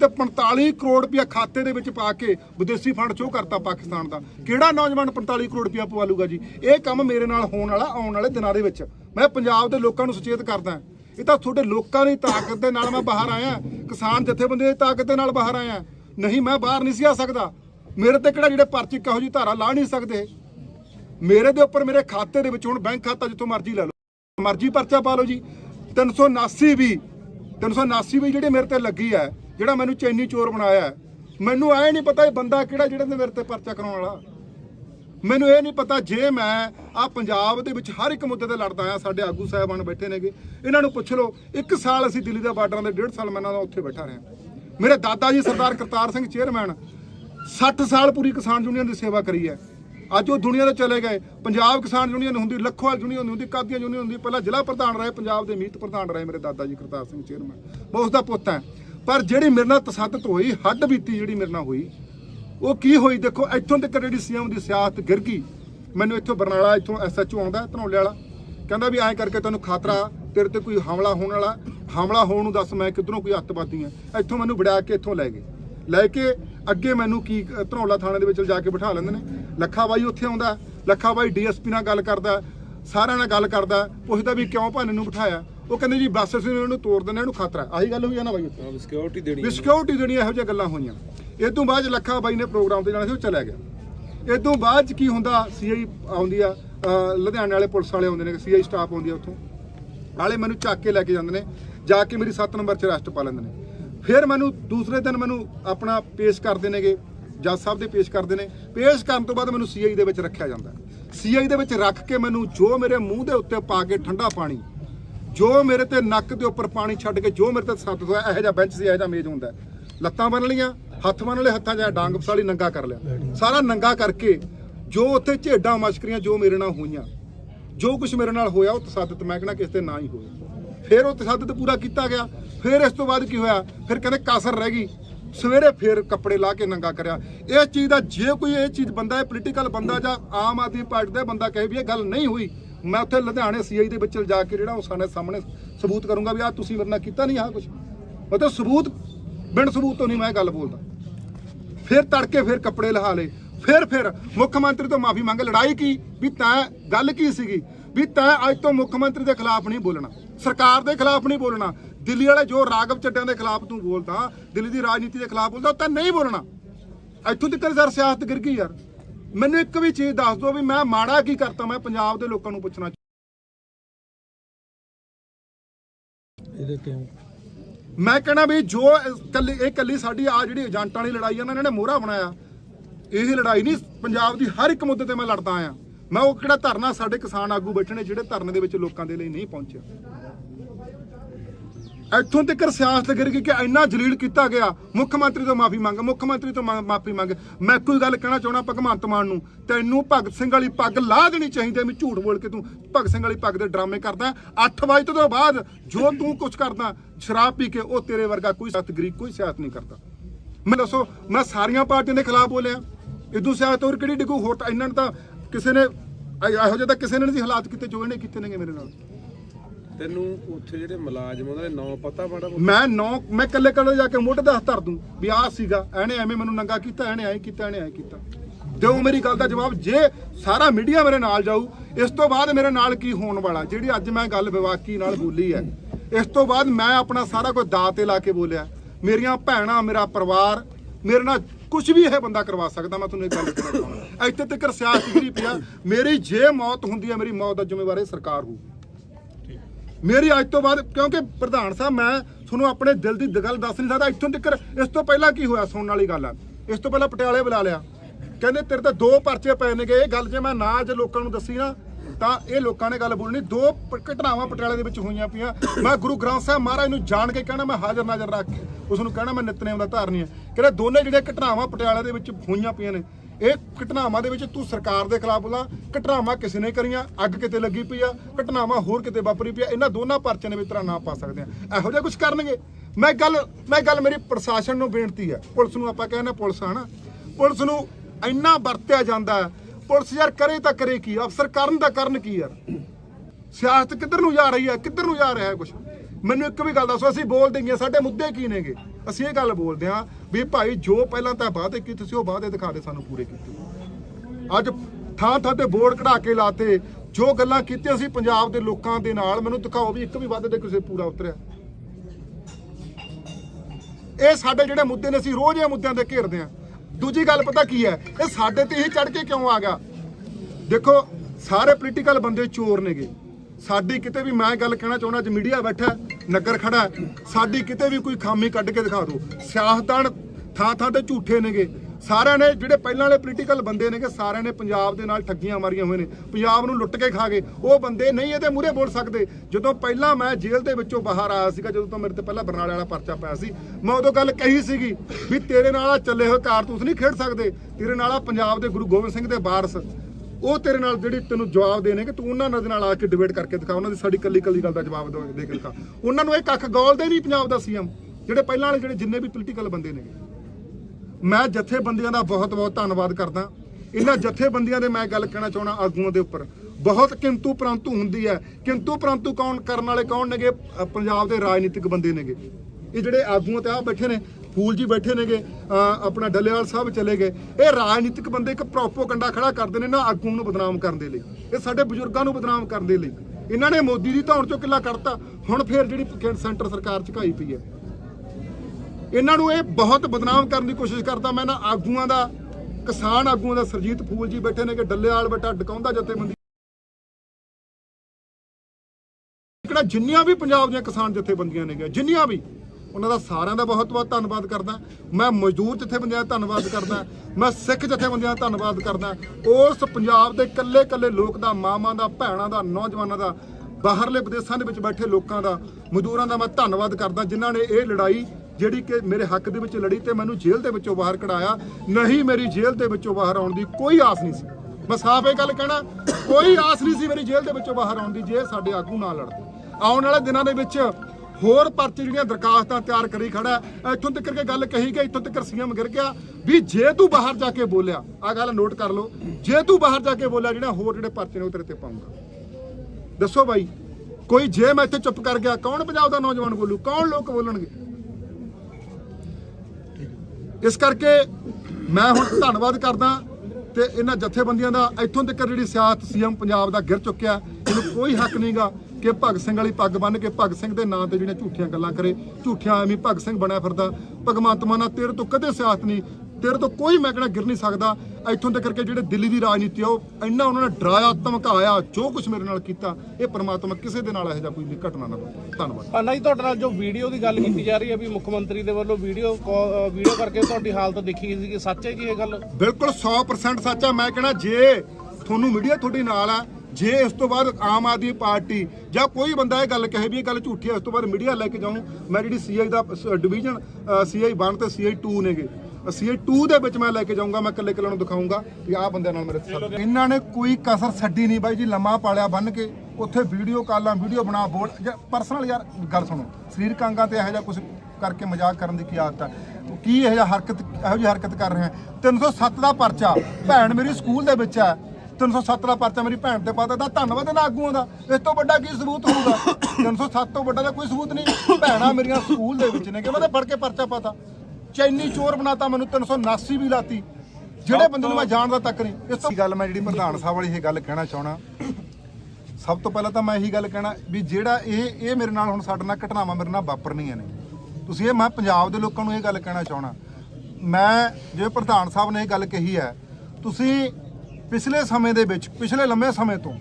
ਤੇ 45 ਕਰੋੜ ਰੁਪਇਆ ਖਾਤੇ ਦੇ ਵਿੱਚ ਪਾ ਕੇ ਵਿਦੇਸ਼ੀ ਫੰਡ ਚੋ ਕਰਤਾ ਪਾਕਿਸਤਾਨ ਦਾ। ਕਿਹੜਾ ਨੌਜਵਾਨ 45 ਕਰੋੜ ਰੁਪਇਆ ਪਵਾ ਲੂਗਾ ਜੀ? ਇਹ ਕੰਮ ਮੇਰੇ ਨਾਲ ਹੋਣ ਵਾਲਾ, ਆਉਣ ਵਾਲੇ ਦਿਨਾਂ ਦੇ ਵਿੱਚ। ਮੈਂ ਪੰਜਾਬ ਦੇ ਲੋਕਾਂ ਨੂੰ ਸੁਚੇਤ ਕਰਦਾ। ਇਹ ਤਾਂ ਤੁਹਾਡੇ ਲੋਕਾਂ ਦੀ ਤਾਕਤ ਦੇ ਨਾਲ ਮੈਂ ਬਾਹਰ ਆਇਆ। ਕਿਸਾਨ ਜਥੇਬੰਦੀ ਦੀ ਤਾਕਤ ਦੇ ਨਾਲ ਬਾਹਰ ਆਇਆ ਨਹੀਂ, ਮੈਂ ਬਾਹਰ ਨਹੀਂ ਸੀ ਆ ਸਕਦਾ। ਮੇਰੇ ਤੇ ਕਿਹੜਾ ਜਿਹੜੇ ਪਰਚੀ ਕਹੋ ਜੀ ਧਾਰਾ ਲਾ ਨਹੀਂ ਸਕਦੇ। ਮੇਰੇ ਦੇ ਉੱਪਰ ਮੇਰੇ ਖਾਤੇ ਦੇ ਵਿੱਚ ਹੁਣ ਬੈਂਕ ਖਾਤਾ ਜਿੱਥੋਂ ਮਰਜ਼ੀ ਲੈ ਲਓ। ਮਰਜ਼ੀ ਪਰਚਾ ਪਾ ਲਓ ਜੀ। 379 ਵੀ 379 ਵੀ ਜਿਹੜੀ ਮੇਰੇ ਤੇ ਲੱਗੀ ਹੈ ਜਿਹੜਾ ਮੈਨੂੰ ਚੈਨੀ ਚੋਰ ਬਣਾਇਆ। ਮੈਨੂੰ ਐ ਨਹੀਂ ਪਤਾ ਇਹ ਬੰਦਾ ਕਿਹੜਾ, ਜਿਹੜਾ ਮੇਰੇ ਤੇ ਪਰਚਾ ਕਰਾਉਣ ਵਾਲਾ। ਮੈਨੂੰ ਇਹ ਨਹੀਂ ਪਤਾ ਜੇ ਮੈਂ ਆ ਪੰਜਾਬ ਦੇ ਵਿੱਚ ਹਰ ਇੱਕ ਮੁੱਦੇ ਤੇ ਲੜਦਾ ਆ ਸਾਡੇ ਆਗੂ ਸਾਹਿਬਾਨ ਬੈਠੇ ਨੇਗੇ। ਇਹਨਾਂ ਨੂੰ ਪੁੱਛ ਲਓ, ਇੱਕ ਸਾਲ ਅਸੀਂ ਦਿੱਲੀ ਦੇ ਬਾਰਡਰਾਂ ਦੇ ਡੇਢ ਸਾਲ ਮੈਂ ਇਹਨਾਂ ਦਾ ਉੱਥੇ ਬੈਠਾ ਰਿਹਾ। ਮੇਰੇ ਦਾਦਾ ਜੀ ਸਰਦਾਰ ਕਰਤਾਰ ਸਿੰਘ ਚੇਅਰਮੈਨ 60 ਸਾਲ ਪੂਰੀ ਕਿਸਾਨ ਯੂਨੀਅਨ ਦੀ ਸੇਵਾ ਕਰੀ ਹੈ। ਅੱਜ ਉਹ ਦੁਨੀਆ ਤੋਂ ਚਲੇ ਗਏ। ਪੰਜਾਬ ਕਿਸਾਨ ਯੂਨੀਅਨ ਹੁੰਦੀ, ਲੱਖੋਵਾਲ ਯੂਨੀਅਨ ਹੁੰਦੀ, ਕਾਦੀਆਂ ਯੂਨੀਅਨ ਹੁੰਦੀ। ਪਹਿਲਾਂ ਜ਼ਿਲ੍ਹਾ ਪ੍ਰਧਾਨ ਰਹੇ, ਪੰਜਾਬ ਦੇ ਮੀਤ ਪ੍ਰਧਾਨ ਰਹੇ ਮੇਰੇ ਦਾਦਾ ਜੀ ਕਰਤਾਰ ਸਿੰਘ ਚੇਅਰਮੈਨ। ਮੈਂ ਉਸ ਦਾ ਪੁੱਤ ਹਾਂ। ਪਰ ਜਿਹੜੀ ਮੇਰੇ ਨਾਲ ਤਸੱਦਤ ਹੋਈ, ਹੱਡ ਬੀਤੀ ਜਿਹੜੀ ਮੇਰੇ ਨਾਲ ਹੋਈ ਉਹ ਕੀ ਹੋਈ ਦੇਖੋ ਇੱਥੋਂ ਤੱਕ ਜਿਹੜੀ ਸੀਐਮ ਦੀ ਸਿਆਸਤ ਗਿਰ ਗਈ ਮੈਨੂੰ ਇੱਥੋਂ ਬਰਨਾਲਾ ਇੱਥੋਂ ਐਸਐਚਓ ਆਉਂਦਾ ਧਨੌਲੇ ਵਾਲਾ। ਕਹਿੰਦਾ ਵੀ ਐਂ ਕਰਕੇ ਤੈਨੂੰ ਖਤਰਾ ਤੇਰੇ ਤੇ ਕੋਈ ਹਮਲਾ ਹੋਣ ਵਾਲਾ ਹਮਲਾ ਹੋਣ ਨੂੰ ਦੱਸ ਮੈਂ ਕਿਧਰੋਂ ਕੋਈ ਅੱਤਵਾਦੀ ਆ ਇੱਥੋਂ ਮੈਨੂੰ ਵੜਾ ਕੇ ਇੱਥੋਂ ਲੈ ਗਏ। ਲੈ ਕੇ ਅੱਗੇ ਮੈਨੂੰ ਕੀ ਧਨੌਲਾ ਥਾਣੇ ਦੇ ਵਿੱਚ ਜਾ ਕੇ ਬਿਠਾ ਲੈਂਦੇ ਨੇ। ਲੱਖਾ ਬਾਈ ਉੱਥੇ ਆਉਂਦਾ ਲੱਖਾ ਬਾਈ ਡੀਐਸਪੀ ਨਾਲ ਗੱਲ ਕਰਦਾ ਸਾਰਿਆਂ ਨਾਲ ਗੱਲ ਕਰਦਾ ਪੁੱਛਦਾ ਵੀ ਕਿਉਂ ਭਾਨੇ ਨੂੰ ਬਿਠਾਇਆ? ਉਹ ਕਹਿੰਦੇ ਜੀ ਬੱਸ ਅਸੀਂ ਇਹਨੂੰ ਤੋੜ ਦਿੰਦੇ ਇਹਨੂੰ ਖਤਰਾ। ਆਹੀ ਗੱਲ ਹੋਈ ਆ ਨਾ ਬਾਈ ਉੱਥੇ। ਸਿਕਿਉਰਿਟੀ ਦੇਣੀ ਵੀ ਸਿਕਿਉਰਿਟੀ ਦੇਣੀ ਇਹੋ ਜਿਹੀਆਂ ਗੱਲਾਂ ਹੋਈਆਂ। ਇਹ ਤੋਂ ਬਾਅਦ 'ਚ ਲੱਖਾ ਬਾਈ ਨੇ ਪ੍ਰੋਗਰਾਮ ਤੇ ਜਾਣਾ ਸੀ, ਉਹ ਚਲਾ ਗਿਆ। ਇਹ ਤੋਂ ਬਾਅਦ ਚ ਕੀ ਹੁੰਦਾ ਸੀਆਈ ਆਉਂਦੀ ਆ ਲੁਧਿਆਣੇ ਵਾਲੇ ਪੁਲਿਸ ਵਾਲੇ ਆਉਂਦੇ ਨੇ ਸੀਆਈ ਸਟਾਫ ਆਉਂਦੀ ਆ ਉੱਥੋਂ। ਨਾਲੇ ਮੈਨੂੰ ਚੱਕ ਕੇ ਲੈ ਕੇ ਜਾਂਦੇ ਨੇ, ਜਾ ਕੇ ਮੇਰੀ 7 ਨੰਬਰ 'ਚ ਰੈਸਟ ਪਾ ਲੈਂਦੇ ਨੇ। ਫਿਰ ਮੈਨੂੰ ਦੂਸਰੇ ਦਿਨ ਮੈਨੂੰ ਆਪਣਾ ਪੇਸ਼ ਕਰਦੇ ਨੇਗੇ, ਜੱਜ ਸਾਹਿਬ ਦੇ ਪੇਸ਼ ਕਰਦੇ ਨੇ। ਪੇਸ਼ ਕਰਨ ਤੋਂ ਬਾਅਦ ਮੈਨੂੰ ਸੀਆਈ ਦੇ ਵਿੱਚ ਰੱਖਿਆ ਜਾਂਦਾ। ਸੀਆਈ ਦੇ ਵਿੱਚ ਰੱਖ ਕੇ ਮੈਨੂੰ ਜੋ ਮੇਰੇ ਮੂੰਹ ਦੇ ਉੱਤੇ ਪਾ ਕੇ ਠੰਡਾ ਪਾਣੀ, ਜੋ ਮੇਰੇ ਤੇ ਨੱਕ ਦੇ ਉੱਪਰ ਪਾਣੀ ਛੱਡ ਕੇ, ਜੋ ਮੇਰੇ ਤੇ ਸੱਤ ਹੋਇਆ ਇਹੋ ਜਿਹਾ ਬੈਂਚ ਸੀ, ਇਹੋ ਜਿਹਾ ਮੇਜ਼ ਹੁੰਦਾ ਲੱਤਾਂ ਬੰਨ ਲਈਆਂ ਹੱਥ ਬੰਨ ਲਏ ਹੱਥਾਂ 'ਚ ਡਾਂਗ ਫਸਾਲੀ ਨੰਗਾ ਕਰ ਲਿਆ। ਸਾਰਾ ਨੰਗਾ ਕਰਕੇ ਜੋ ਉੱਥੇ ਝੇਡਾਂ ਮਸ਼ਕਰੀਆਂ ਜੋ ਮੇਰੇ ਨਾਲ ਹੋਈਆਂ ਜੋ ਕੁਝ ਮੇਰੇ ਨਾਲ ਹੋਇਆ ਉਹ ਤਸੱਦਦ ਮੈਂ ਕਹਿਣਾ ਕਿਸੇ ਤੇ ਨਾ ਹੀ ਹੋਇਆ ਫਿਰ ਉਹ ਤਸੱਦਦ ਪੂਰਾ ਕੀਤਾ ਗਿਆ। ਫਿਰ ਇਸ ਤੋਂ ਬਾਅਦ ਕੀ ਹੋਇਆ? ਫਿਰ ਕਹਿੰਦੇ ਕਾਸਰ ਰਹਿ ਗਈ। ਸਵੇਰੇ ਫਿਰ ਕੱਪੜੇ ਲਾ ਕੇ ਨੰਗਾ ਕਰਿਆ। ਇਹ ਚੀਜ਼ ਦਾ ਜੇ ਕੋਈ ਇਹ ਚੀਜ਼ ਬੰਦਾ ਹੈ ਪੋਲੀਟੀਕਲ ਬੰਦਾ ਜਾਂ ਆਮ ਆਦਮੀ ਪਾਰਟੀ ਦਾ ਬੰਦਾ ਕਹੇ ਵੀ ਇਹ ਗੱਲ ਨਹੀਂ ਹੋਈ ਮੈਂ ਉੱਥੇ ਲੁਧਿਆਣੇ ਸੀਆਈ ਦੇ ਵਿੱਚ ਜਾ ਕੇ ਜਿਹੜਾ ਉਹ ਸਾਡੇ ਸਾਹਮਣੇ ਸਬੂਤ ਕਰੂੰਗਾ ਵੀ ਆ ਤੁਸੀਂ ਮੇਰੇ ਨਾਲ ਕੀਤਾ ਨਹੀਂ ਆ ਕੁਝ ਮਤਲਬ ਸਬੂਤ ਬਿਨ ਸਬੂਤ ਤੋਂ ਨਹੀਂ ਮੈਂ ਗੱਲ ਬੋਲਦਾ। ਫਿਰ ਤੜਕੇ ਫਿਰ ਕੱਪੜੇ ਲਹਾ ਲਏ। ਫਿਰ ਫਿਰ ਮੁੱਖ ਮੰਤਰੀ ਤੋਂ ਮਾਫੀ ਮੰਗ, ਲੜਾਈ ਕੀ? ਵੀ ਤੈਂ ਗੱਲ ਕੀ ਸੀਗੀ? ਵੀ ਤੈਂ ਅੱਜ ਤੋਂ ਮੁੱਖ ਮੰਤਰੀ ਦੇ ਖਿਲਾਫ ਨਹੀਂ ਬੋਲਣਾ। ਸਰਕਾਰ ਦੇ ਖਿਲਾਫ ਨਹੀਂ ਬੋਲਣਾ। ਦਿੱਲੀ ਵਾਲੇ ਜੋ ਰਾਗਵ ਚੱਡਿਆਂ ਦੇ ਖਿਲਾਫ ਤੂੰ ਬੋਲਦਾ, ਦਿੱਲੀ ਦੀ ਰਾਜਨੀਤੀ ਦੇ ਖਿਲਾਫ ਬੋਲਦਾ ਤਾਂ ਨਹੀਂ ਬੋਲਣਾ। ਇੱਥੋਂ ਤੱਕ ਸਰ ਸਿਆਸਤ ਗਿਰ ਗਈ ਯਾਰ। ਮੈਨੂੰ ਇੱਕ ਵੀ ਚੀਜ਼ ਦੱਸ ਦਿਓ ਵੀ ਮੈਂ ਮਾੜਾ ਕੀ ਕਰਤਾ, ਮੈਂ ਪੰਜਾਬ ਦੇ ਲੋਕਾਂ ਨੂੰ ਪੁੱਛਣਾ ਇਹਦੇ ਕਿਉਂ? ਮੈਂ ਕਹਿਣਾ ਵੀ ਜੋ ਕੱਲੀ, ਇਹ ਕੱਲੀ ਸਾਡੀ ਆ ਜਿਹੜੀ ਏਜੰਟਾਂ ਵਾਲੀ ਲੜਾਈ ਆ ਨਾ ਇਹਨਾਂ ਨੇ ਮੋਹਰਾ ਬਣਾਇਆ। ਇਹ ਲੜਾਈ ਨਹੀਂ, ਪੰਜਾਬ ਦੀ ਹਰ ਇੱਕ ਮੁੱਦੇ ਤੇ ਮੈਂ ਲੜਦਾ ਆਇਆ। ਮੈਂ ਉਹ ਕਿਹੜਾ ਧਰਨਾ ਸਾਡੇ ਕਿਸਾਨ ਆਗੂ ਬੈਠੇ ਨੇ ਜਿਹੜੇ ਧਰਨੇ ਦੇ ਵਿੱਚ ਲੋਕਾਂ ਦੇ ਲਈ ਨਹੀਂ ਪਹੁੰਚਿਆ ਇੱਥੋਂ ਤੱਕ ਸਿਆਸਤ ਗਿਰ ਕਿ ਇੰਨਾ ਜਲੀਲ ਕੀਤਾ ਗਿਆ। ਮੁੱਖ ਮੰਤਰੀ ਤੋਂ ਮਾਫੀ ਮੰਗ, ਮੁੱਖ ਮੰਤਰੀ ਤੋਂ ਮਾਫੀ ਮੰਗ। ਮੈਂ ਕੋਈ ਗੱਲ ਕਹਿਣਾ ਚਾਹਣਾ ਭਗਵੰਤ ਮਾਨ ਨੂੰ, ਤੈਨੂੰ ਭਗਤ ਸਿੰਘ ਵਾਲੀ ਪੱਗ ਲਾ ਦੇਣੀ ਚਾਹੀਦੀ ਹੈ ਝੂਠ ਬੋਲ ਕੇ ਤੂੰ ਭਗਤ ਸਿੰਘ ਵਾਲੀ ਪੱਗ ਦੇ ਡਰਾਮੇ ਕਰਦਾ 8 ਵਜੇ ਤੋਂ ਬਾਅਦ ਜੋ ਤੂੰ ਕੁਝ ਕਰਦਾ, ਸ਼ਰਾਬ ਪੀ ਕੇ ਉਹ ਤੇਰੇ ਵਰਗਾ ਕੋਈ ਸਿਆਸਤ ਕੋਈ ਸਿਆਸਤ ਨਹੀਂ ਕਰਦਾ। ਮੈਂ ਦੱਸੋ, ਮੈਂ ਸਾਰੀਆਂ ਪਾਰਟੀਆਂ ਦੇ ਖਿਲਾਫ ਬੋਲਿਆ। ਇਦੋਂ ਸਿਆਸਤ ਹੋਰ ਕਿਹੜੀ ਡਿੱਗੂ? ਹੋਰ ਤਾਂ ਇਹਨਾਂ ਨੇ ਤਾਂ ਕਿਸੇ ਨੇ, ਇਹੋ ਜਿਹੇ ਤਾਂ ਕਿਸੇ ਨੇ ਨਹੀਂ ਹਾਲਾਤ ਕੀਤੇ, ਜੋ ਇਹਨੇ ਕੀਤੇ ਨੇਗੇ ਮੇਰੇ ਨਾਲ। ਤੈਨੂੰ ਉੱਥੇ ਜਿਹੜੇ ਮੁਲਾਜ਼ਮ ਉਹਨਾਂ ਦੇ ਨਾਂ ਪਤਾ ਮਾੜਾ ਮੋਟਾ? ਮੈਂ ਨੌ, ਮੈਂ ਕੱਲੇ ਕੱਲੇ ਜਾ ਕੇ ਮੋਢੇ ਦਾ ਹੱਥ ਧਰ ਦੂੰ ਵੀ ਆਹ ਸੀਗਾ, ਇਹਨੇ ਐਵੇਂ ਮੈਨੂੰ ਨੰਗਾ ਕੀਤਾ, ਇਹਨੇ ਐਂ ਕੀਤਾ, ਇਹਨੇ ਐਂ ਕੀਤਾ। ਦਿਓ ਮੇਰੀ ਗੱਲ ਦਾ ਜਵਾਬ, ਜੇ ਸਾਰਾ ਮੀਡੀਆ ਮੇਰੇ ਨਾਲ ਜਾਊ, ਇਸ ਤੋਂ ਬਾਅਦ ਮੇਰੇ ਨਾਲ ਕੀ ਹੋਣ ਵਾਲਾ? ਜਿਹੜੀ ਅੱਜ ਮੈਂ ਗੱਲ ਵਿਵਾਕੀ ਨਾਲ ਬੋਲੀ ਹੈ, ਇਸ ਤੋਂ ਬਾਅਦ ਮੈਂ ਆਪਣਾ ਸਾਰਾ ਕੁਝ ਦਾਅ ਤੇ ਲਾ ਕੇ ਬੋਲਿਆ। ਮੇਰੀਆਂ ਭੈਣਾਂ, ਮੇਰਾ ਪਰਿਵਾਰ, ਮੇਰੇ ਨਾਲ ਕੁਝ ਵੀ ਇਹ ਬੰਦਾ ਕਰਵਾ ਸਕਦਾ, ਮੈਂ ਤੁਹਾਨੂੰ ਇਹ ਗੱਲ ਕਹਿਣਾ ਚਾਹੁੰਦਾ। ਇੱਥੇ ਤੱਕ ਸਿਆਸਤ ਜਿਹੜੀ ਪਿਆ ਮੇਰੀ ਜੇ ਮੌਤ ਹੁੰਦੀ ਹੈ, ਮੇਰੀ ਮੌਤ ਦਾ ਜ਼ਿੰਮੇਵਾਰ ਇਹ ਸਰਕਾਰ ਹੋਊ ਮੇਰੀ ਅੱਜ ਤੋਂ ਬਾਅਦ, ਕਿਉਂਕਿ ਪ੍ਰਧਾਨ ਸਾਹਿਬ, ਮੈਂ ਤੁਹਾਨੂੰ ਆਪਣੇ ਦਿਲ ਦੀ ਗੱਲ ਦੱਸ ਨਹੀਂ ਸਕਦਾ। ਇੱਥੋਂ ਤੱਕ, ਇਸ ਤੋਂ ਪਹਿਲਾਂ ਕੀ ਹੋਇਆ ਸੁਣਨ ਵਾਲੀ ਗੱਲ ਆ? ਇਸ ਤੋਂ ਪਹਿਲਾਂ ਪਟਿਆਲੇ ਬੁਲਾ ਲਿਆ। ਕਹਿੰਦੇ, ਤੇਰੇ ਤਾਂ ਦੋ ਪਰਚੇ ਪਏ ਨੇਗੇ। ਇਹ ਗੱਲ ਜੇ ਮੈਂ ਨਾ ਅੱਜ ਲੋਕਾਂ ਨੂੰ ਦੱਸੀ ਨਾ, ਤਾਂ ਇਹ ਲੋਕਾਂ ਨੇ ਗੱਲ ਬੋਲਣੀ। ਦੋ ਘਟਨਾਵਾਂ ਪਟਿਆਲੇ ਦੇ ਵਿੱਚ ਹੋਈਆਂ ਪਈਆਂ। ਮੈਂ ਗੁਰੂ ਗ੍ਰੰਥ ਸਾਹਿਬ ਮਹਾਰਾਜ ਨੂੰ ਜਾਣ ਕੇ ਕਹਿਣਾ, ਮੈਂ ਹਾਜ਼ਰ ਨਾਜ਼ਰ ਰੱਖ ਕੇ, ਉਸ ਨੂੰ ਕਹਿਣਾ, ਮੈਂ ਨਿਤਨੇਮ ਦਾ ਧਾਰਨੀ ਹੈ। ਕਹਿੰਦੇ, ਦੋਨੇ ਜਿਹੜੇ ਘਟਨਾਵਾਂ ਪਟਿਆਲੇ ਦੇ ਵਿੱਚ ਹੋਈਆਂ ਪਈਆਂ ਨੇ ਇਹ ਘਟਨਾਵਾਂ ਦੇ ਵਿੱਚ ਤੂੰ ਸਰਕਾਰ ਦੇ ਖਿਲਾਫ ਬੋਲਾ, ਘਟਨਾਵਾਂ ਕਿਸੇ ਨੇ ਕਰੀਆਂ, ਅੱਗ ਕਿਤੇ ਲੱਗੀ ਪਈ ਆ, ਘਟਨਾਵਾਂ ਹੋਰ ਕਿਤੇ ਵਾਪਰੀ ਪਈ ਆ, ਇਹਨਾਂ ਦੋਨਾਂ ਪਰਚਿਆਂ ਦੇ ਵਿੱਚ ਤੇਰਾ ਨਾ ਪਾ ਸਕਦੇ ਆ। ਇਹੋ ਜਿਹਾ ਕੁਝ ਕਰਨਗੇ? ਮੈਂ ਗੱਲ ਮੈਂ ਗੱਲ ਮੇਰੀ ਪ੍ਰਸ਼ਾਸਨ ਨੂੰ ਬੇਨਤੀ ਹੈ। ਪੁਲਿਸ ਨੂੰ ਆਪਾਂ ਕਹਿੰਦੇ ਪੁਲਿਸ ਆ ਨਾ ਪੁਲਿਸ ਨੂੰ ਇੰਨਾ ਵਰਤਿਆ ਜਾਂਦਾ ਪੁਲਿਸ ਯਾਰ ਕਰੇ ਤਾਂ ਕਰੇ ਕੀ ਅਫਸਰ ਕਰਨ ਦਾ ਕਰਨ ਕੀ ਯਾਰ? ਸਿਆਸਤ ਕਿੱਧਰ ਨੂੰ ਜਾ ਰਹੀ ਹੈ? ਕਿੱਧਰ ਨੂੰ ਜਾ ਰਿਹਾ ਹੈ ਕੁਝ ਮੈਨੂੰ ਇੱਕ ਵੀ ਗੱਲ ਦੱਸੋ, ਅਸੀਂ ਬੋਲਦੇ ਹੀ ਸਾਡੇ ਮੁੱਦੇ ਕੀ ਨੇਗੇ? ਅਸੀਂ ਇਹ ਗੱਲ ਬੋਲਦੇ ਹਾਂ ਵੀ ਭਾਈ ਜੋ ਪਹਿਲਾਂ ਤਾਂ ਵਾਅਦੇ ਕੀਤੇ ਸੀ, ਉਹ ਵਾਅਦੇ ਦਿਖਾ ਦੇ ਸਾਨੂੰ ਪੂਰੇ ਕੀਤੇ। ਅੱਜ ਥਾਂ ਥਾਂ ਤੇ ਬੋਰਡ ਕਢਾ ਕੇ ਲਾਤੇ, ਜੋ ਗੱਲਾਂ ਕੀਤੀਆਂ ਸੀ ਪੰਜਾਬ ਦੇ ਲੋਕਾਂ ਦੇ ਨਾਲ, ਮੈਨੂੰ ਦਿਖਾਓ ਵੀ ਇੱਕ ਵੀ ਵਾਅਦੇ ਦੇ ਕਿਸੇ ਪੂਰਾ ਉਤਰਿਆ। ਇਹ ਸਾਡੇ ਜਿਹੜੇ ਮੁੱਦੇ ਨੇ, ਅਸੀਂ ਰੋਜ਼ ਇਹ ਮੁੱਦਿਆਂ ਤੇ ਘੇਰਦੇ ਹਾਂ। ਦੂਜੀ ਗੱਲ ਪਤਾ ਕੀ ਹੈ, ਇਹ ਸਾਡੇ ਤੇ ਹੀ ਚੜ ਕੇ ਕਿਉਂ ਆ ਗਿਆ? ਦੇਖੋ, ਸਾਰੇ ਪੋਲੀਟੀਕਲ ਬੰਦੇ ਚੋਰ ਨੇਗੇ। ਸਾਡੀ ਕਿਤੇ ਵੀ ਮੈਂ ਗੱਲ ਕਹਿਣਾ ਚਾਹੁੰਦਾ, ਅੱਜ ਮੀਡੀਆ ਬੈਠਾ, ਨਗਰ ਖੜਾ ਸਾਡੀ ਕਿਤੇ ਵੀ ਕੋਈ ਖਾਮੀ ਕੱਢ ਕੇ ਦਿਖਾ ਦਿਓ। ਸਿਆਸਤਦਾਨ ਥਾਂ ਥਾਂ ਤੇ ਝੂਠੇ ਨੇਗੇ। ਸਾਰਿਆਂ ਨੇ ਜਿਹੜੇ ਪਹਿਲਾਂ ਵਾਲੇ ਪੋਲੀਟੀਕਲ ਬੰਦੇ ਨੇਗੇ, ਸਾਰਿਆਂ ਨੇ ਪੰਜਾਬ ਦੇ ਨਾਲ ਠੱਗੀਆਂ ਮਾਰੀਆਂ ਹੋਏ ਨੇ। ਪੰਜਾਬ ਨੂੰ ਲੁੱਟ ਕੇ ਖਾ ਗਏ। ਉਹ ਬੰਦੇ ਨਹੀਂ ਇਹਦੇ ਮੂਹਰੇ ਬੋਲ ਸਕਦੇ। ਜਦੋਂ ਪਹਿਲਾਂ ਮੈਂ ਜੇਲ੍ਹ ਦੇ ਵਿੱਚੋਂ ਬਾਹਰ ਆਇਆ ਸੀਗਾ, ਜਦੋਂ ਤੋਂ ਮੇਰੇ ਤੇ ਪਹਿਲਾਂ ਬਰਨਾਲੇ ਵਾਲਾ ਪਰਚਾ ਪਿਆ ਸੀ, ਮੈਂ ਉਦੋਂ ਗੱਲ ਕਹੀ ਸੀਗੀ ਵੀ ਤੇਰੇ ਨਾਲ ਚੱਲੇ ਹੋਏ ਕਾਰਤੂਸ ਨਹੀਂ ਖੇਡ ਸਕਦੇ। ਤੇਰੇ ਨਾਲ ਪੰਜਾਬ ਦੇ ਗੁਰੂ ਗੋਬਿੰਦ ਸਿੰਘ ਦੇ ਵਾਰਸ। ਉਹ ਤੇਰੇ ਨਾਲ ਜਿਹੜੀ ਤੈਨੂੰ ਜਵਾਬ ਦੇਣੇ ਕਿ ਤੂੰ ਉਹਨਾਂ ਦੇ ਨਾਲ ਆ ਕੇ ਡਿਬੇਟ ਕਰਕੇ ਦਿਖਾ, ਉਹਨਾਂ ਦੀ ਸਾਡੀ ਕੱਲੀ ਕੱਲੀ ਗੱਲ ਦਾ ਜਵਾਬ ਦੇ ਕੇ ਦਿਖਾ। ਉਹਨਾਂ ਨੂੰ ਇਹ ਕੱਖ ਗੋਲਦੇ ਨਹੀਂ ਪੰਜਾਬ ਦਾ ਸੀਐਮ ਜਿਹੜੇ ਪਹਿਲਾਂ ਵਾਲੇ, ਜਿਹੜੇ ਜਿੰਨੇ ਵੀ ਪੋਲੀਟੀਕਲ ਬੰਦੇ ਨੇ। ਮੈਂ ਜਥੇਬੰਦੀਆਂ ਦਾ ਬਹੁਤ ਬਹੁਤ ਧੰਨਵਾਦ ਕਰਦਾ। ਇਹਨਾਂ ਜਥੇਬੰਦੀਆਂ ਦੇ ਮੈਂ ਗੱਲ ਕਹਿਣਾ ਚਾਹਣਾ ਆਗੂਆਂ ਦੇ ਉੱਪਰ। ਬਹੁਤ ਕਿੰਤੂ ਪ੍ਰੰਤੂ ਹੁੰਦੀ ਹੈ। ਕਿੰਤੂ ਪ੍ਰੰਤੂ ਕੌਣ, ਕਰਨ ਵਾਲੇ ਕੌਣ ਨੇਗੇ? ਪੰਜਾਬ ਦੇ ਰਾਜਨੀਤਿਕ ਬੰਦੇ ਨੇਗੇ। ਇਹ ਜਿਹੜੇ ਆਗੂਆਂ ਤੇ ਆ ਬੈਠੇ ਨੇ ਫੂਲ ਜੀ ਬੈਠੇ ਨੇਗੇ ਅ, ਆਪਣਾ ਡੱਲੇਵਾਲ ਸਾਹਿਬ ਚਲੇ ਗਏ। ਇਹ ਰਾਜਨੀਤਿਕ ਬੰਦੇ ਇੱਕ ਪ੍ਰੋਪੋਗੰਡਾ ਖੜਾ ਕਰਦੇ ਨੇ ਨਾ ਆਗੂਆਂ ਨੂੰ ਬਦਨਾਮ ਕਰਨ ਦੇ ਲਈ। ਇਹ ਸਾਡੇ ਬਜ਼ੁਰਗਾਂ ਨੂੰ ਬਦਨਾਮ ਕਰਨ ਦੇ ਲਈ। ਇਹਨਾਂ ਨੇ ਮੋਦੀ ਦੀ ਧੌਣ ਚੋਂ ਕਿੱਲਾ ਕੱਢਤਾ। ਹੁਣ ਫੇਰ ਜਿਹੜੀ ਸੈਂਟਰ ਸਰਕਾਰ ਝਕਾਈ ਪਈ ਹੈ। ਇਹਨਾਂ ਨੂੰ ਇਹ ਬਹੁਤ ਬਦਨਾਮ ਕਰਨ ਦੀ ਕੋਸ਼ਿਸ਼ ਕਰਦਾ। ਮੈਂ ਨਾ ਆਗੂਆਂ ਦਾ ਕਿਸਾਨ ਆਗੂਆਂ ਦਾ ਸਰਜੀਤ ਫੂਲ ਜੀ ਬੈਠੇ ਨੇ ਕਿ ਡੱਲੇਵਾਲ ਬੇਟਾ ਡਕਾਉਂਦਾ ਜਥੇਬੰਦੀ। ਕਿਹੜਾ ਜਿੰਨੀਆਂ ਵੀ ਪੰਜਾਬ ਦੀਆਂ ਕਿਸਾਨ ਜਥੇਬੰਦੀਆਂ ਨੇ ਨੇਗੀਆਂ ਜਿੰਨੀਆਂ ਵੀ ਉਹਨਾਂ ਦਾ ਸਾਰਿਆਂ ਦਾ ਬਹੁਤ ਬਹੁਤ ਧੰਨਵਾਦ ਕਰਦਾ। ਮੈਂ ਮਜ਼ਦੂਰ ਜਥੇਬੰਦੀਆਂ ਦਾ ਧੰਨਵਾਦ ਕਰਦਾ। ਮੈਂ ਸਿੱਖ ਜਥੇਬੰਦੀਆਂ ਦਾ ਧੰਨਵਾਦ ਕਰਦਾ। ਉਸ ਪੰਜਾਬ ਦੇ ਇਕੱਲੇ ਇਕੱਲੇ ਲੋਕ ਦਾ, ਮਾਵਾਂ ਦਾ, ਭੈਣਾਂ ਦਾ, ਨੌਜਵਾਨਾਂ ਦਾ, ਬਾਹਰਲੇ ਵਿਦੇਸ਼ਾਂ ਦੇ ਵਿੱਚ ਬੈਠੇ ਲੋਕਾਂ ਦਾ, ਮਜ਼ਦੂਰਾਂ ਦਾ ਮੈਂ ਧੰਨਵਾਦ ਕਰਦਾ। ਜਿਨ੍ਹਾਂ ਨੇ ਇਹ ਲੜਾਈ ਜਿਹੜੀ ਕਿ ਮੇਰੇ ਹੱਕ ਦੇ ਵਿੱਚ ਲੜੀ ਤੇ ਮੈਨੂੰ ਜੇਲ੍ਹ ਦੇ ਵਿੱਚੋਂ ਬਾਹਰ ਕਢਾਇਆ, ਨਹੀਂ ਮੇਰੀ ਜੇਲ੍ਹ ਦੇ ਵਿੱਚੋਂ ਬਾਹਰ ਆਉਣ ਦੀ ਕੋਈ ਆਸ ਨਹੀਂ ਸੀ। ਮੈਂ ਸਾਫ਼ ਇਹ ਗੱਲ ਕਹਿਣਾ, ਕੋਈ ਆਸ ਨਹੀਂ ਸੀ ਮੇਰੀ ਜੇਲ੍ਹ ਦੇ ਵਿੱਚੋਂ ਬਾਹਰ ਆਉਣ ਦੀ, ਜੇ ਸਾਡੇ ਆਗੂ ਨਾ ਲੜਦੇ। ਆਉਣ ਵਾਲੇ ਦਿਨਾਂ ਦੇ ਵਿੱਚ ਹੋਰ ਪਰਚੇ ਜਿਹੜੀਆਂ ਦਰਖਾਸਤਾਂ ਤਿਆਰ ਕਰੀ ਖੜਾ ਇੱਥੋਂ ਤੱਕ ਕੇ ਗੱਲ ਕਹੀ ਗਈ, ਇੱਥੋਂ ਤੱਕ ਸੀਐਮ ਗਿਰ ਗਿਆ ਵੀ ਜੇ ਤੂੰ ਬਾਹਰ ਜਾ ਕੇ ਬੋਲਿਆ ਆ ਗੱਲ ਨੋਟ ਕਰ ਲਓ, ਜੇ ਤੂੰ ਬਾਹਰ ਜਾ ਕੇ ਬੋਲਿਆ ਜਿਹੜਾ ਹੋਰ ਜਿਹੜੇ ਪਰਚੇ ਨੇ ਉਹ ਤੇਰੇ ਤੇ ਪਾਉਂਗਾ ਦੱਸੋ ਬਾਈ, ਕੋਈ ਜੇ ਮੈਂ ਇੱਥੇ ਚੁੱਪ ਕਰ ਗਿਆ, ਕੌਣ ਪੰਜਾਬ ਦਾ ਨੌਜਵਾਨ ਬੋਲੂ, ਕੌਣ ਲੋਕ ਬੋਲਣਗੇ? ਇਸ ਕਰਕੇ ਮੈਂ ਹੁਣ ਧੰਨਵਾਦ ਕਰਦਾ ਤੇ ਇਹਨਾਂ ਜਥੇਬੰਦੀਆਂ ਦਾ, ਇੱਥੋਂ ਤੱਕ ਜਿਹੜੀ ਸਿਆਸਤ ਸੀਐਮ ਪੰਜਾਬ ਦਾ ਗਿਰ ਚੁੱਕਿਆ, ਇਹਨੂੰ ਕੋਈ ਹੱਕ ਨਹੀਂਗਾ ਕਿ ਭਗਤ ਸਿੰਘ ਵਾਲੀ ਪੱਗ ਬੰਨ੍ਹ ਕੇ ਭਗਤ ਸਿੰਘ ਦੇ ਨਾਂ ਤੇ ਜਿਹੜੀਆਂ ਝੂਠੀਆਂ ਗੱਲਾਂ ਕਰੇ ਝੂਠਿਆਂ ਐਵੇਂ ਭਗਤ ਸਿੰਘ ਬਣਿਆ ਫਿਰਦਾ। ਭਗਵੰਤ ਮਾਨਾ ਤੇਰੇ ਤੋਂ ਕਦੇ ਸਿਆਸਤ ਨਹੀਂ ਤੇਰੇ ਤੋਂ ਕੋਈ ਮੈਂ ਕਹਿਣਾ ਗਿਰ ਨਹੀਂ ਸਕਦਾ। ਇੱਥੋਂ ਤੱਕ ਕਰਕੇ ਜਿਹੜੇ ਦਿੱਲੀ ਦੀ ਰਾਜਨੀਤੀ ਆ ਉਹ ਇੰਨਾ ਉਹਨਾਂ ਨੇ ਡਰਾਇਆ ਧਮਕਾਇਆ ਜੋ ਕੁਝ ਮੇਰੇ ਨਾਲ ਕੀਤਾ ਇਹ ਪ੍ਰਮਾਤਮਾ ਕਿਸੇ ਦੇ ਨਾਲ ਇਹੋ ਜਿਹਾ ਕੋਈ ਵੀ ਘਟਨਾ ਨਾ ਵਾਪਰੇ। ਧੰਨਵਾਦ। ਜੀ ਤੁਹਾਡੇ ਨਾਲ ਜੋ ਵੀਡੀਓ ਦੀ ਗੱਲ ਕੀਤੀ ਜਾ ਰਹੀ ਹੈ ਵੀ ਮੁੱਖ ਮੰਤਰੀ ਦੇ ਵੱਲੋਂ ਵੀਡੀਓ ਵੀਡੀਓ ਕਰਕੇ ਤੁਹਾਡੀ ਹਾਲਤ ਦੇਖੀ ਗਈ ਸੀ ਕਿ ਸੱਚ ਹੈ ਜੀ ਇਹ ਗੱਲ? ਬਿਲਕੁਲ 100% ਸੱਚ ਆ ਮੈਂ ਕਹਿਣਾ ਜੇ ਤੁਹਾਨੂੰ ਮੀਡੀਆ ਤੁਹਾਡੀ ਨਾਲ ਆ ਜੇ ਇਸ ਤੋਂ ਬਾਅਦ ਆਮ ਆਦਮੀ ਪਾਰਟੀ ਜਾਂ ਕੋਈ ਬੰਦਾ ਇਹ ਗੱਲ ਕਹੇ ਵੀ ਇਹ ਗੱਲ ਝੂਠੀ ਹੈ, ਇਸ ਤੋਂ ਬਾਅਦ ਮੀਡੀਆ ਲੈ ਕੇ ਜਾਊਂ, ਮੈਂ ਜਿਹੜੀ ਸੀਆਈ ਦਾ ਡਿਵੀਜ਼ਨ ਸੀਆਈ 1 ਤੇ ਸੀਆਈ 2 ਨੇਗੇ। ਸੀਆਈ 2 ਦੇ ਵਿੱਚ ਮੈਂ ਲੈ ਕੇ ਜਾਊਂਗਾ, ਮੈਂ ਇਕੱਲੇ ਇਕੱਲੇ ਨੂੰ ਦਿਖਾਊਂਗਾ ਵੀ ਆਹ ਬੰਦਿਆਂ ਨਾਲ ਮੇਰੇ ਸਾਥ ਇਹਨਾਂ ਨੇ ਕੋਈ ਕਸਰ ਛੱਡੀ ਨਹੀਂ ਬਾਈ ਜੀ, ਲੰਮਾ ਪਾਲਿਆ ਬੰਨ ਕੇ, ਉੱਥੇ ਵੀਡੀਓ ਕਾਲਾਂ, ਵੀਡੀਓ ਬਣਾ, ਬੋਲ ਪਰਸਨਲ ਯਾਰ, ਗੱਲ ਸੁਣੋ, ਸਰੀਰਕ ਅੰਗਾਂ ਤੇ ਇਹੋ ਜਿਹਾ ਕੁਝ ਕਰਕੇ ਮਜ਼ਾਕ ਕਰਨ ਦੀ ਕੀ ਆਦਤ ਹੈ ਕੀ ਇਹੋ ਜਿਹਾ ਹਰਕਤ, ਇਹੋ ਜਿਹੀ ਹਰਕਤ ਕਰ ਰਹੇ ਹੈ 307 ਦਾ ਪਰਚਾ, ਭੈਣ ਮੇਰੀ ਸਕੂਲ ਦੇ ਵਿੱਚ ਹੈ 307 ਦਾ ਪਰਚਾ ਮੇਰੀ ਭੈਣ ਤੇ ਪਾਤਾ ਦਾ ਧੰਨਵਾਦ ਇਹਨਾਂ ਆਗੂਆਂ ਦਾ। ਇਸ ਤੋਂ ਵੱਡਾ ਕੀ ਸਬੂਤ ਹੋਊਗਾ? 307 ਤੋਂ ਵੱਡਾ ਤਾਂ ਕੋਈ ਸਬੂਤ ਨਹੀਂ। ਭੈਣਾਂ ਮੇਰੀਆਂ ਸਕੂਲ ਦੇ ਵਿੱਚ ਨੇ ਕਿ ਮੈਂ ਤਾਂ ਫੜ ਕੇ ਪਰਚਾ ਪਾਤਾ। ਚੈਨੀ ਚੋਰ ਬਣਾਤਾ ਮੈਨੂੰ 379 ਵੀ ਲਾਤੀ। ਜਿਹੜੇ ਬੰਦੇ ਨੂੰ ਮੈਂ ਜਾਣਦਾ ਤੱਕ ਨਹੀਂ। ਇਸ ਤੋਂ ਗੱਲ ਮੈਂ ਜਿਹੜੀ ਪ੍ਰਧਾਨ ਸਾਹਿਬ ਵਾਲੀ ਇਹ ਗੱਲ ਕਹਿਣਾ ਚਾਹਣਾ ਸਭ ਤੋਂ ਪਹਿਲਾਂ ਤਾਂ ਮੈਂ ਇਹੀ ਗੱਲ ਕਹਿਣਾ ਵੀ ਜਿਹੜਾ ਇਹ ਇਹ ਮੇਰੇ ਨਾਲ ਹੁਣ ਸਾਡੇ ਨਾਲ ਘਟਨਾਵਾਂ ਮੇਰੇ ਨਾਲ ਵਾਪਰਨੀਆਂ ਨੇ। ਤੁਸੀਂ ਇਹ ਮੈਂ ਪੰਜਾਬ ਦੇ ਲੋਕਾਂ ਨੂੰ ਇਹ ਗੱਲ ਕਹਿਣਾ ਚਾਹਣਾ ਮੈਂ, ਜੇ ਪ੍ਰਧਾਨ ਸਾਹਿਬ ਨੇ ਇਹ ਗੱਲ ਕਹੀ ਹੈ, ਤੁਸੀਂ ਪਿਛਲੇ ਸਮੇਂ ਦੇ ਵਿੱਚ, ਪਿਛਲੇ ਲੰਮੇ ਸਮੇਂ ਤੋਂ,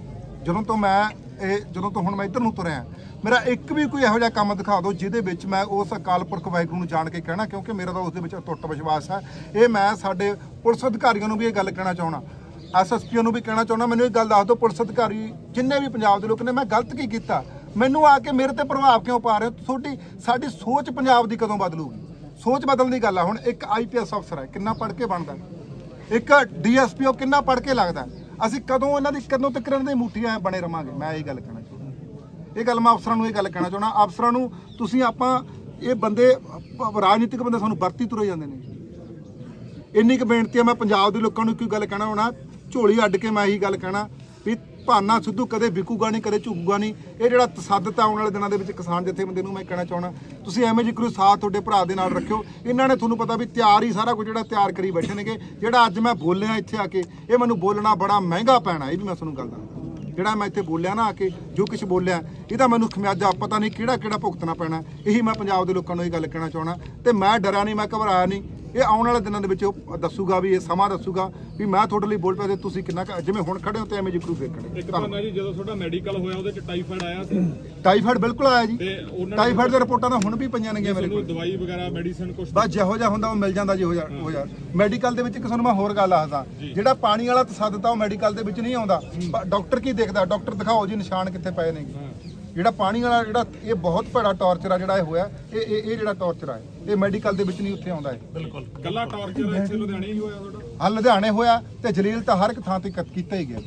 ਜਦੋਂ ਤੋਂ ਮੈਂ ਇਹ, ਜਦੋਂ ਤੋਂ ਹੁਣ ਮੈਂ ਇੱਧਰ ਨੂੰ ਤੁਰਿਆ, ਮੇਰਾ ਇੱਕ ਵੀ ਕੋਈ ਇਹੋ ਜਿਹਾ ਕੰਮ ਦਿਖਾ ਦਿਓ ਜਿਹਦੇ ਵਿੱਚ ਮੈਂ ਉਸ ਅਕਾਲ ਪੁਰਖ ਵਾਹਿਗੁਰੂ ਨੂੰ ਜਾਣ ਕੇ ਕਹਿਣਾ, ਕਿਉਂਕਿ ਮੇਰਾ ਤਾਂ ਉਸ ਦੇ ਵਿੱਚ ਅਟੁੱਟ ਵਿਸ਼ਵਾਸ ਹੈ। ਇਹ ਮੈਂ ਸਾਡੇ ਪੁਲਿਸ ਅਧਿਕਾਰੀਆਂ ਨੂੰ ਵੀ ਇਹ ਗੱਲ ਕਹਿਣਾ ਚਾਹਣਾ ਐਸਐਸਪੀ ਨੂੰ ਵੀ ਕਹਿਣਾ ਚਾਹੁੰਦਾ, ਮੈਨੂੰ ਇਹ ਗੱਲ ਦੱਸ ਦਿਓ, ਪੁਲਿਸ ਅਧਿਕਾਰੀ ਜਿੰਨੇ ਵੀ ਪੰਜਾਬ ਦੇ ਲੋਕ ਨੇ, ਮੈਂ ਗਲਤ ਕੀ ਕੀਤਾ? ਮੈਨੂੰ ਆ ਕੇ ਮੇਰੇ ਤੇ ਪ੍ਰਭਾਵ ਕਿਉਂ ਪਾ ਰਹੇ ਹੋ? ਤੁਹਾਡੀ, ਸਾਡੀ ਸੋਚ ਪੰਜਾਬ ਦੀ ਕਦੋਂ ਬਦਲੂਗੀ? ਸੋਚ ਬਦਲਣ ਦੀ ਗੱਲ ਆ, ਹੁਣ ਇੱਕ ਆਈਪੀਐਸ ਅਫਸਰ ਹੈ, ਕਿੰਨਾ ਪੜ੍ਹ ਕੇ ਬਣਦਾ ਇੱਕ ਡੀਐਸਪੀ, ਉਹ ਕਿੰਨਾ ਪੜ੍ਹ ਕੇ ਲੱਗਦਾ? ਅਸੀਂ ਕਦੋਂ ਇਹਨਾਂ ਦੀ, ਕਦੋਂ ਤੱਕ ਇਹਨਾਂ ਦੇ ਮੁੱਠੀਆਂ ਬਣੇ ਰਵਾਂਗੇ? ਮੈਂ ਇਹ ਗੱਲ ਕਹਿਣਾ ਚਾਹੁੰਦਾ। ਇਹ ਗੱਲ ਮੈਂ ਅਫਸਰਾਂ ਨੂੰ ਇਹ ਗੱਲ ਕਹਿਣਾ ਚਾਹੁੰਦਾ। ਅਫਸਰਾਂ ਨੂੰ ਤੁਸੀਂ ਆਪਾਂ, ਇਹ ਬੰਦੇ ਰਾਜਨੀਤਿਕ ਬੰਦੇ ਸਾਨੂੰ ਵਰਤੀ ਤੁਰੇ ਜਾਂਦੇ ਨੇ। ਇੰਨੀ ਕੁ ਬੇਨਤੀ ਆ, ਮੈਂ ਪੰਜਾਬ ਦੇ ਲੋਕਾਂ ਨੂੰ ਕੋਈ ਗੱਲ ਕਹਿਣਾ ਹੋਣਾ, ਝੋਲੀ ਅੱਡ ਕੇ ਮੈਂ ਇਹੀ ਗੱਲ ਕਹਿਣਾ। ਭਾਨਾ ਸਿੱਧੂ ਕਦੇ ਵਿਕੂਗਾ ਨਹੀਂ, ਕਦੇ ਝੁਕੂਗਾ ਨਹੀਂ। ਇਹ ਜਿਹੜਾ ਤਸੱਦਦ ਆਉਣ ਵਾਲੇ ਦਿਨਾਂ ਦੇ ਵਿੱਚ ਕਿਸਾਨ ਜਥੇਬੰਦੀ ਨੂੰ ਮੈਂ ਕਹਿਣਾ ਚਾਹਣਾ ਤੁਸੀਂ ਐਵੇਂ ਜੀ ਕੋਈ ਸਾਥ ਤੁਹਾਡੇ ਭਰਾ ਦੇ ਨਾਲ ਰੱਖਿਓ। ਇਹਨਾਂ ਨੇ ਤੁਹਾਨੂੰ ਪਤਾ ਵੀ ਤਿਆਰ ਹੀ ਸਾਰਾ ਕੁਝ ਜਿਹੜਾ ਤਿਆਰ ਕਰੀ ਬੈਠੇ ਨੇਗੇ। ਜਿਹੜਾ ਅੱਜ ਮੈਂ ਬੋਲਿਆ ਇੱਥੇ ਆ ਕੇ, ਇਹ ਮੈਨੂੰ ਬੋਲਣਾ ਬੜਾ ਮਹਿੰਗਾ ਪੈਣਾ, ਇਹ ਵੀ ਮੈਂ ਤੁਹਾਨੂੰ ਗੱਲ ਦੱਸਦਾ ਜਿਹੜਾ ਮੈਂ ਇੱਥੇ ਬੋਲਿਆ ਨਾ ਆ ਕੇ, ਜੋ ਕੁਝ ਬੋਲਿਆ ਇਹਦਾ ਮੈਨੂੰ ਖਮਿਆਜਾ, ਪਤਾ ਨਹੀਂ ਕਿਹੜਾ ਕਿਹੜਾ ਭੁਗਤਣਾ ਪੈਣਾ। ਇਹੀ ਮੈਂ ਪੰਜਾਬ ਦੇ ਲੋਕਾਂ ਨੂੰ ਇਹ ਗੱਲ ਕਹਿਣਾ ਚਾਹਣਾ ਤੇ ਮੈਂ ਡਰਿਆ ਨਹੀਂ, ਮੈਂ ਘਬਰਾਇਆ ਨਹੀਂ। ਇਹ ਆਉਣ ਵਾਲੇ ਦਿਨਾਂ ਦੇ ਵਿੱਚ ਉਹ ਦੱਸੂਗਾ ਵੀ ਇਹ ਸਮਾਂ ਦੱਸੂਗਾ ਵੀ ਮੈਂ ਤੁਹਾਡੇ ਲਈ ਬੋਲ ਪਿਆ ਤੇ ਤੁਸੀਂ ਕਿੰਨਾ ਕੁ- ਜਿਵੇਂ ਹੁਣ ਖੜੇ ਹੋ ਤੇ ਐਵੇਂ ਜੀ ਪ੍ਰੂਫ ਖੜੇ। ਇੱਕ ਤਾਂ ਜੀ ਜਦੋਂ ਤੁਹਾਡਾ ਮੈਡੀਕਲ ਹੋਇਆ ਉਹਦੇ ਚ ਟਾਈਫਾਈਡ ਆਇਆ ਸੀ ਟਾਈਫਾਈਡ ਬਿਲਕੁਲ ਆਇਆ ਜੀ। ਤੇ ਉਹਨਾਂ ਰਿਪੋਰਟਾਂ ਤਾਂ ਹੁਣ ਵੀ ਪਈਆਂ ਨੇਗੀਆਂ ਮੇਰੇ ਕੋਲ। ਦਵਾਈ ਵਗੈਰਾ ਮੈਡੀਸਨ ਕੁਝ ਬਸ ਜਿਹੋ ਜਿਹਾ ਹੁੰਦਾ ਉਹ ਮਿਲ ਜਾਂਦਾ ਜਿਹੋ ਜਿਹਾ ਹੋ। ਜਾ ਮੈਡੀਕਲ ਦੇ ਵਿੱਚ ਇੱਕ ਤੁਹਾਨੂੰ ਮੈਂ ਹੋਰ ਗੱਲ ਆਖਦਾ ਜਿਹੜਾ ਪਾਣੀ ਵਾਲਾ ਤਸੱਦਦ ਆ ਉਹ ਮੈਡੀਕਲ ਦੇ ਵਿੱਚ ਨਹੀਂ ਆਉਂਦਾ। ਡਾਕਟਰ ਕੀ ਦੇਖਦਾ? ਡਾਕਟਰ ਦਿਖਾਓ ਜੀ ਨਿਸ਼ਾਨ ਕਿੱਥੇ ਪਏ ਨੇ ਜਿਹੜਾ ਪਾਣੀ ਵਾਲਾ ਜਿਹੜਾ ਇਹ ਬਹੁਤ ਭੈੜਾ ਟੌਰਚਰ ਆ ਜਿਹੜਾ ਇਹ ਹੋਇਆ ਇਹ ਇਹ ਇਹ ਜਿਹੜਾ ਟੌਰਚਰ ਆ ਇਹ ਮੈਡੀਕਲ ਦੇ ਵਿੱਚ ਨਹੀਂ ਉੱਥੇ ਆਉਂਦਾ ਇਹ। ਕੱਲਾ ਟਾਰਚਰ ਇੱਥੇ ਲੁਧਿਆਣੇ ਹੀ ਹੋਇਆ ਤੁਹਾਡਾ? ਆ ਲੁਧਿਆਣੇ ਹੋਇਆ ਤੇ ਜਲੀਲ ਤਾਂ ਹਰ ਇੱਕ ਥਾਂ ਤੇ ਕੀਤਾ ਹੀ ਗਿਆ।